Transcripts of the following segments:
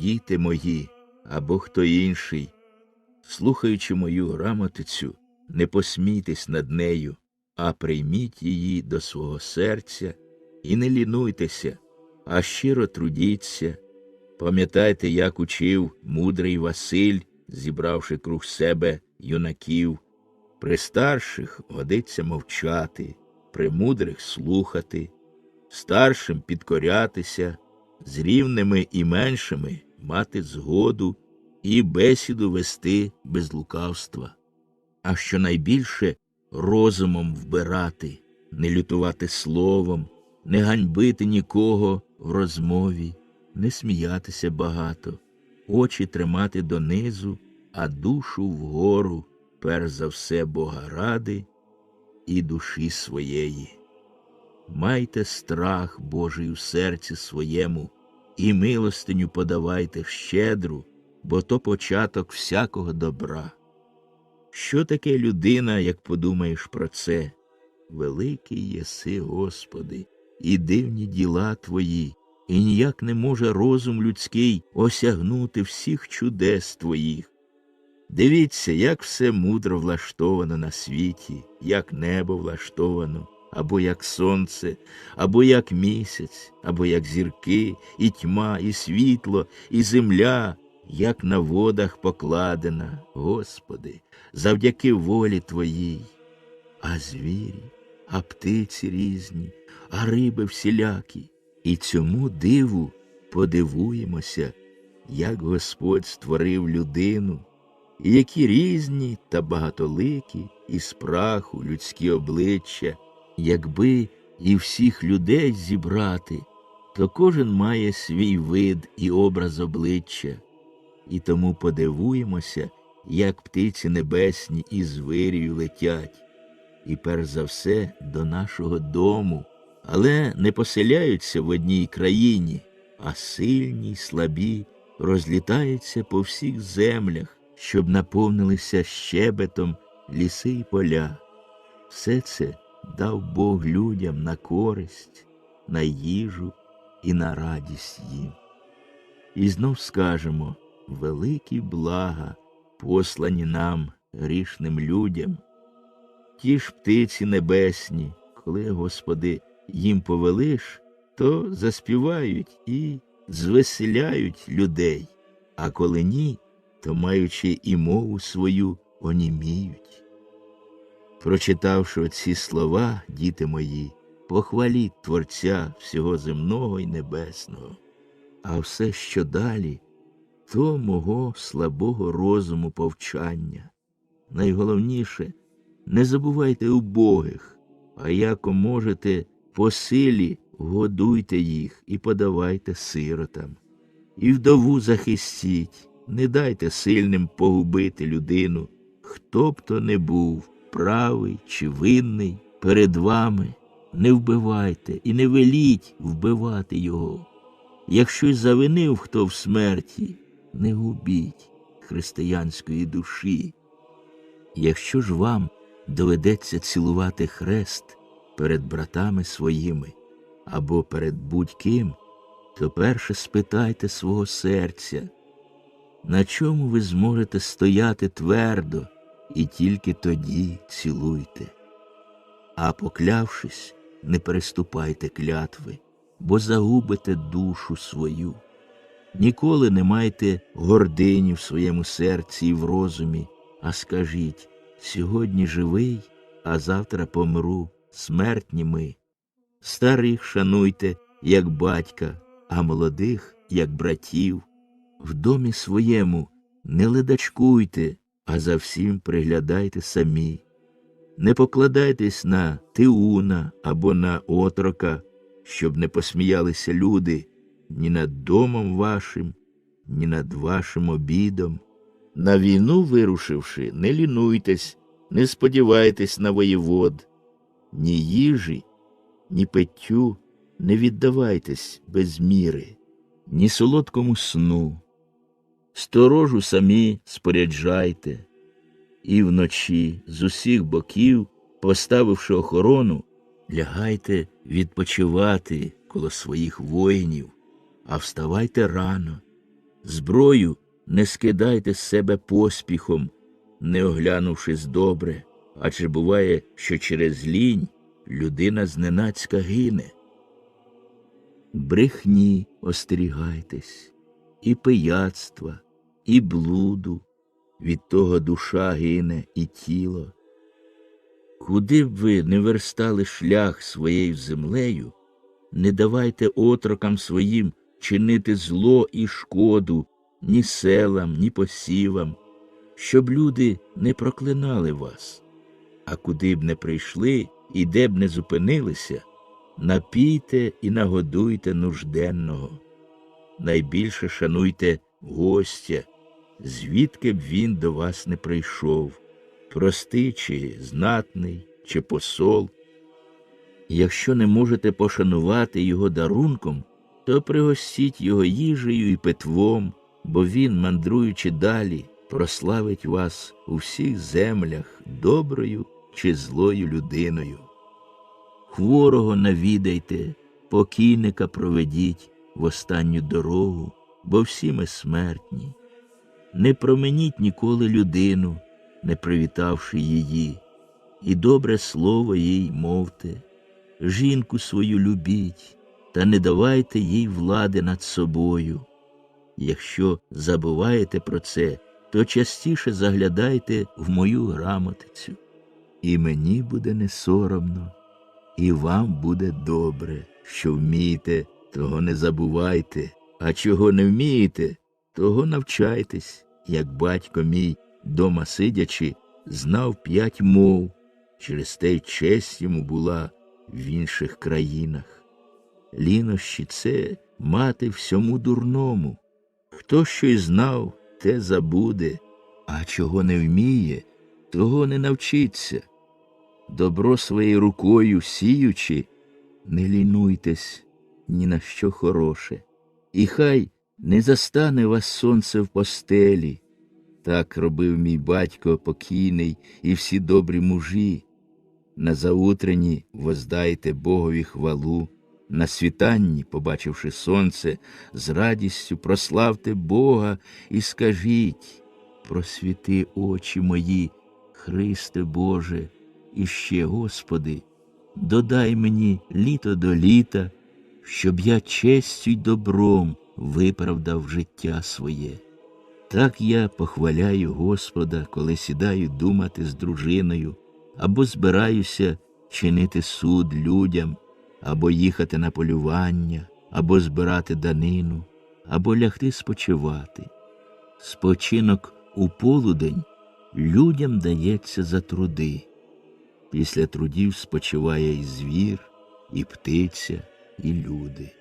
діти мої або хто інший, слухаючи мою грамотицю, не посмійтесь над нею, а прийміть її до свого серця і не лінуйтеся, а щиро трудіться. Пам'ятайте, як учив мудрий Василь, зібравши круг себе юнаків. При старших годиться мовчати, при мудрих слухати, старшим підкорятися, з рівними і меншими мати згоду і бесіду вести без лукавства, а що найбільше розумом вбирати, не лютувати словом, не ганьбити нікого в розмові, не сміятися багато, очі тримати донизу, а душу вгору, перш за все Бога ради і душі своєї. Майте страх Божий у серці своєму, і милостиню подавайте щедру, бо то початок всякого добра. Що таке людина, як подумаєш про це? Великий єси, Господи, і дивні діла Твої, і ніяк не може розум людський осягнути всіх чудес Твоїх. Дивіться, як все мудро влаштовано на світі, як небо влаштовано, або як сонце, або як місяць, або як зірки, і тьма, і світло, і земля, як на водах покладена, Господи, завдяки волі Твоїй. А звірі, а птиці різні, а риби всілякі, і цьому диву подивуємося, як Господь створив людину, які різні та багатоликі із праху людські обличчя, якби і всіх людей зібрати, то кожен має свій вид і образ обличчя, і тому подивуємося, як птиці небесні і звирію летять, і перш за все до нашого дому, але не поселяються в одній країні, а сильні й слабі розлітаються по всіх землях, щоб наповнилися щебетом ліси й поля. Все це дав Бог людям на користь, на їжу і на радість їм. І знов скажемо великі блага, послані нам, грішним людям. Ті ж птиці небесні, коли, Господи, їм повелиш, то заспівають і звеселяють людей, а коли ні, то, маючи і мову свою, оніміють. Прочитавши ці слова, діти мої, похваліть Творця всього земного і небесного, а все, що далі, то мого слабого розуму повчання. Найголовніше не забувайте убогих, а яко можете по силі годуйте їх і подавайте сиротам. І вдову захистіть, не дайте сильним погубити людину, хто б то не був, правий чи винний, перед вами не вбивайте і не веліть вбивати його. Якщо й завинив хто в смерті, не губіть християнської душі. Якщо ж вам доведеться цілувати хрест перед братами своїми або перед будь-ким, то перше спитайте свого серця, на чому ви зможете стояти твердо, і тільки тоді цілуйте. А поклявшись, не переступайте клятви, бо загубите душу свою. Ніколи не майте гордині в своєму серці і в розумі, а скажіть сьогодні живий, а завтра помру, смертні ми. Старих шануйте, як батька, а молодих, як братів. В домі своєму не ледачкуйте, а за всім приглядайте самі. Не покладайтесь на Тиуна або на отрока, щоб не посміялися люди ні над домом вашим, ні над вашим обідом. На війну вирушивши, не лінуйтесь, не сподівайтесь на воєвод, ні їжі, ні питтю не віддавайтесь без міри, ні солодкому сну. Сторожу самі споряджайте, і вночі з усіх боків, поставивши охорону, лягайте відпочивати коло своїх воїнів, а вставайте рано, Зброю не скидайте з себе поспіхом, не оглянувшись добре, адже буває, що через лінь людина зненацька гине. Брехні остерігайтесь, і пияцтва, і блуду, від того душа гине і тіло. Куди б ви не верстали шлях своєю землею, не давайте отрокам своїм чинити зло і шкоду ні селам, ні посівам, щоб люди не проклинали вас. А куди б не прийшли і де б не зупинилися, напійте і нагодуйте нужденного. Найбільше шануйте гостя, звідки б він до вас не прийшов, простий чи знатний, чи посол. Якщо не можете пошанувати його дарунком, то пригостіть його їжею і питвом, бо він, мандруючи далі, прославить вас у всіх землях доброю чи злою людиною. Хворого навідайте, покійника проведіть в останню дорогу, бо всі ми смертні. Не променіть ніколи людину, не привітавши її, і добре слово їй мовте, жінку свою любіть, та не давайте їй влади над собою. Якщо забуваєте про це, то частіше заглядайте в мою грамотицю, і мені буде не соромно, і вам буде добре, що вмієте, того не забувайте, а чого не вмієте, того навчайтесь, як батько мій, дома сидячи, знав п'ять мов, через те й честь йому була в інших країнах. Лінощі це мати всьому дурному. Хто щось знав, те забуде, а чого не вміє, того не навчиться. Добро своєю рукою сіючи, не лінуйтесь ні на що хороше, і хай не застане вас сонце в постелі. Так робив мій батько покійний і всі добрі мужі. На заутренні воздайте Богові хвалу, на світанні, побачивши сонце, з радістю прославте Бога і скажіть просвіти очі мої, Христе Боже, і ще, Господи, додай мені літо до літа, щоб я честю й добром виправдав життя своє. Так я похваляю Господа, коли сідаю думати з дружиною, або збираюся чинити суд людям, або їхати на полювання, або збирати данину, або лягти спочивати. Спочинок у полудень людям дається за труди. Після трудів спочиває і звір, і птиця, і люди.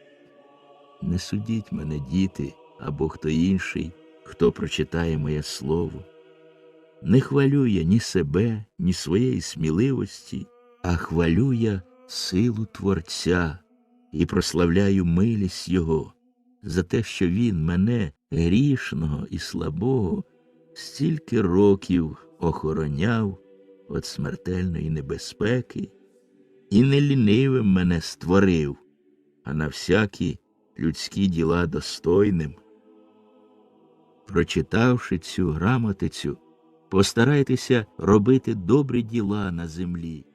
Не судіть мене, діти, або хто інший, хто прочитає моє слово. Не хвалю я ні себе, ні своєї сміливості, а хвалю я силу Творця і прославляю милість Його за те, що Він мене, грішного і слабого, стільки років охороняв від смертельної небезпеки і не лінивим мене створив, а на всякі людські діла достойним. Прочитавши цю грамотицю, постарайтеся робити добрі діла на землі.